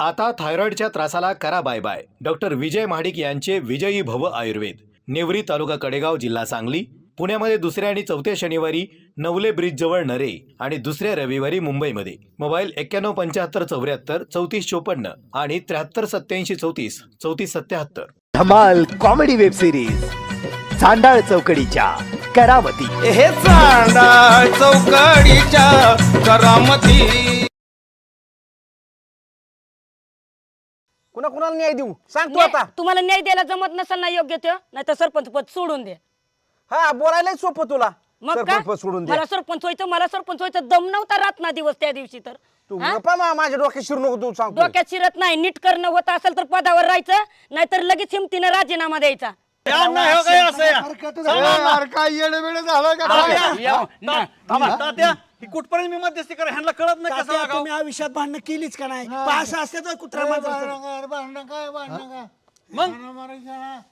आता थायरॉइडच्या त्रासाला करा bye bye. Doctor Vijay Mahadik यांचे विजयी भव आयुर्वेद. नेवरी तालुका कडेगाव जिल्हा सांगली. पुण्यामध्ये दुसऱ्या आणि चौथ्या शनिवारी नवले ब्रिज जवळ नरे आणि दुसऱ्या रविवारी मुंबईमध्ये. मोबाईल एक्क्याण्णव पंच्याहत्तर चौऱ्याहत्तर चौतीस चोपन्न आणि त्र्याहत्तर सत्याऐंशी चौतीस चौतीस सत्याहत्तर धमाल कॉमेडी वेब सिरीज चांडाळ चौकडीच्या करावती. हे चांडा चौकडीच्या करामती कुणा कुणाला न्याय देऊ? सांग तू न्याय- आता. तुम्हाला न्याय द्यायला जमत नसेल ना योग्य ते नाही तर सरपंच पद सोडून दे. हा बोलायला सोपं तुला. मग सरपंच काय? पद सोडून दे. मला सरपंच व्हायचं मला सरपंच व्हायचं दम नव्हता रात ना दिवस त्या दिवशी तर. तू हा? गप्पा मा- माझ्या डोक्यात शिरू नको तू सांग डोक्यात शिरत नाही. नीट करणं होत असेल तर पदावर राहायचं नाहीतर लगेच हिमतीनं राजीनामा द्यायचा. कुठपर्यंत मी मध्यस्थी करा ह्यांना कळत नाही आयुष्यात भांडणं केलीच का नाही? पास असते तर कुत्रा माझा मग?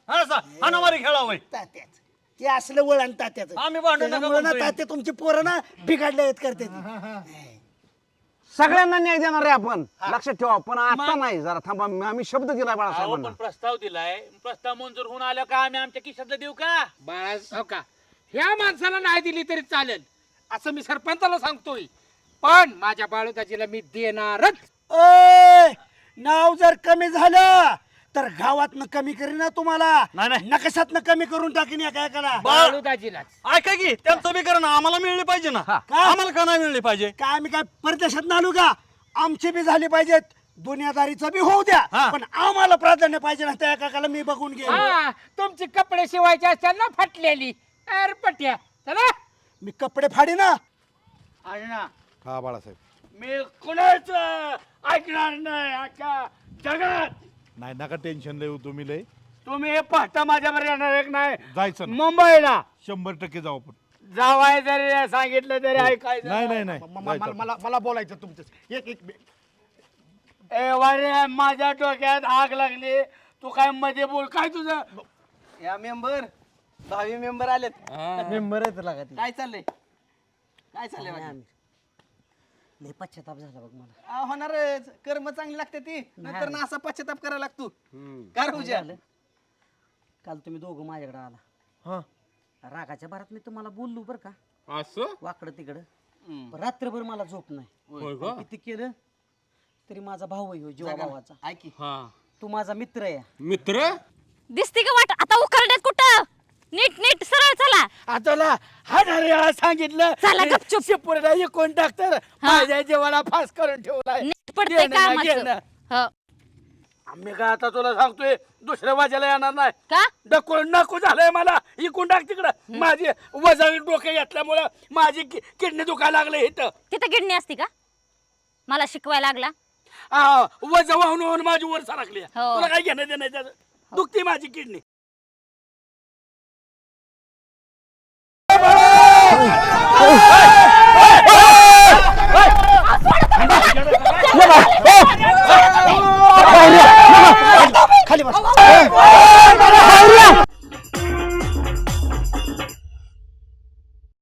हा असा हाणामारी खेळा वय तात्याच. ते असलं वळण तात्याच. आम्ही भांडू नका म्हणतोय. तात्या तुमची पोरं ना बिघडले आहेत करते. सगळ्यांना न्याय देणार आहे आपण. लक्षात ठेवा पण आता नाही जरा थांबा मी- आम्ही शब्द दिलाय अहो बाळासाहेबांना पण प्रस्ताव दिलाय. प्रस्ताव मंजूर होऊन आल्या का? आम्ही आमच्या खिशातलं देऊ का? बाळा हो का? ह्या माणसाला नाही दिली तरी चालेल. असं मी सरपंचाला सांगतोय. पण माझ्या बाळूदाजीला मी देणारच. ओय, नाव जर कमी झालं तर गावातनं कमी करीन ना तुम्हाला. नाही, नाही. नकशातनं कमी करून टाकीन एका एकाला. बाळूदाजीलाच. ऐका की त्यांचं बी करणं आम्हाला मिळली पाहिजे ना. आम्हाला का नाही मिळली पाहिजे? काय आम्ही काय परदेशात आलो का? आमची बी झाली पाहिजेत. दुनियादारीचं बी होऊ द्या. हा. पण आम्हाला प्राधान्य पाहिजे ना त्या एकाला मी बघून घे हा तुमची कपडे शिवायचे असतात ना फाटलेली. अरे पट्या. चला. मी कपडे फाडी ना. आणि ना. हा बाळासाहेब. मी कुणाच ऐकणार नाही आजच्या जगात. नाही नका टेन्शन देऊ तुम्ही लय. तुम्ही हे पाहता माझ्यावर येणार एक नाही. जायचं ना. मुंबईला. शंभर टक्के जाऊ आपण. जावाय जरी सांगितलं तरी ऐकायचं नाही नाही. नाही म- म- जायचं. मला आपण. मला- मला बोलायचं तुमचं. एक एक ए वारे माझ्या डोक्यात आग लागली. तू काय मध्ये बोल. काय तुझं? या मेंबर दहावी मेंबर आलेत. मेंबर आहेत लागा काय चाललंय? काय चाललंय बाकी? लय पश्चाताप झाला बघ मला. आ, होणारच. कर्म चांगली लागते ती. नंतर ना असा पश्चाताप करायला लागतो. काय पूजा? काल तुम्ही दोघं माझ्याकडे आला. रागाच्या भरात मी तुम्हाला बोललो बरं का. असं? वाकडं तिकडं. पण रात्रभर मला झोप नाही. किती केलं? तरी माझा भाऊ आहे ह्यो, जीवा भावाचा. ऐकी तू माझा मित्र आहे. मित्र? दिसते का वाट? आता उखरड्यात कुठं? नीट नीट सरळ चला. आताला हाणारे सांगितलं. चला गपचूप. शिपुरीला एकूण टाकतर माझ्या जेवाला फास करून ठेवलाय. नीट पडतंय देणं ना कामाचं. घेणं. हो. आम्ही काय आता तुला सांगतोय दुसऱ्या वाजायला येणार नाही. का? डकोळ नको झालंय मला. इकून टाक तिकडं. माझी वजन डोके घेतल्यामुळं माझी कि- किडनी दुखायला लागले इथं. तिथं किडनी असती का? मला शिकवायला लागला. आ, वजन वाहून वाहून माझी वर सरकली हो. तुला काय घेणं देणं त्याचं? दुखती माझी किडनी.